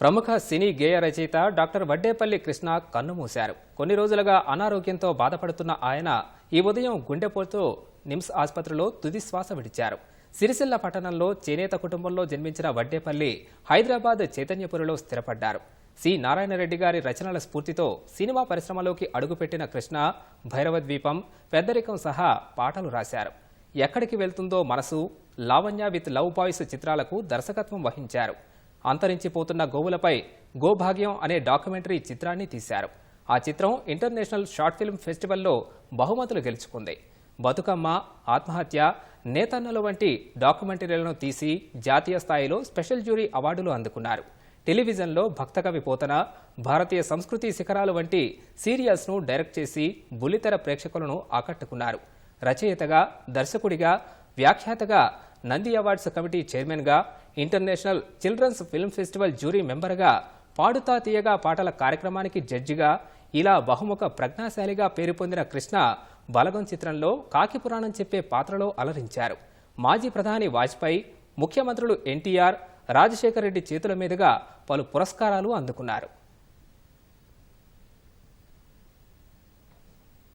ప్రముఖ సినీ గేయ రచయిత డాక్టర్ వడ్డేపల్లి కృష్ణ కన్నుమూశారు. కొన్ని రోజులుగా అనారోగ్యంతో బాధపడుతున్న ఆయన ఈ ఉదయం గుండెపోటుతో నిమ్స్ ఆసుపత్రిలో తుది శ్వాస విడిచారు. సిరిసిల్ల పట్టణంలో చేనేత కుటుంబంలో జన్మించిన వడ్డేపల్లి హైదరాబాద్ చైతన్యపురిలో స్థిరపడ్డారు. సి. నారాయణరెడ్డి గారి రచనల స్ఫూర్తితో సినిమా పరిశ్రమలోకి అడుగుపెట్టిన కృష్ణ భైరవ ద్వీపం పెద్దరికం సహా పాటలు రాశారు. ఎక్కడికి వెళ్తుందో మనసు లావణ్య విత్ లవ్ బాయ్స్ చిత్రాలకు దర్శకత్వం వహించారు. అంతరించిపోతున్న గోవులపై గోభాగ్యం అనే డాక్యుమెంటరీ చిత్రాన్ని తీశారు. ఆ చిత్రం ఇంటర్నేషనల్ షార్ట్ ఫిల్మ్ ఫెస్టివల్లో బహుమతులు గెలుచుకుంది. బతుకమ్మ ఆత్మహత్య నేతన్నలు వంటి డాక్యుమెంటరీలను తీసి జాతీయ స్థాయిలో స్పెషల్ జ్యూరీ అవార్డులు అందుకున్నారు. టెలివిజన్లో భక్తకవి పోతన భారతీయ సంస్కృతి శిఖరాలు వంటి సీరియల్స్ను డైరెక్ట్ చేసి బుల్లితెర ప్రేక్షకులను ఆకట్టుకున్నారు. రచయితగా దర్శకుడిగా వ్యాఖ్యాతగా నంది అవార్డ్స్ కమిటీ చైర్మన్గా international children's film festival jury మెంబర్గా పాడుతా తీయగా పాటల కార్యక్రమానికి జడ్జిగా ఇలా బహుముఖ ప్రజ్ఞాశాలిగా పేరు పొందిన కృష్ణ బలగం చిత్రంలో కాకి పురాణం చెప్పే పాత్రలో అలరించారు. మాజీ ప్రధాని వాజ్పేయి ముఖ్యమంత్రులు ఎన్టీఆర్ రాజశేఖర రెడ్డి చేతుల మీదుగా పలు పురస్కారాలు అందుకున్నారు.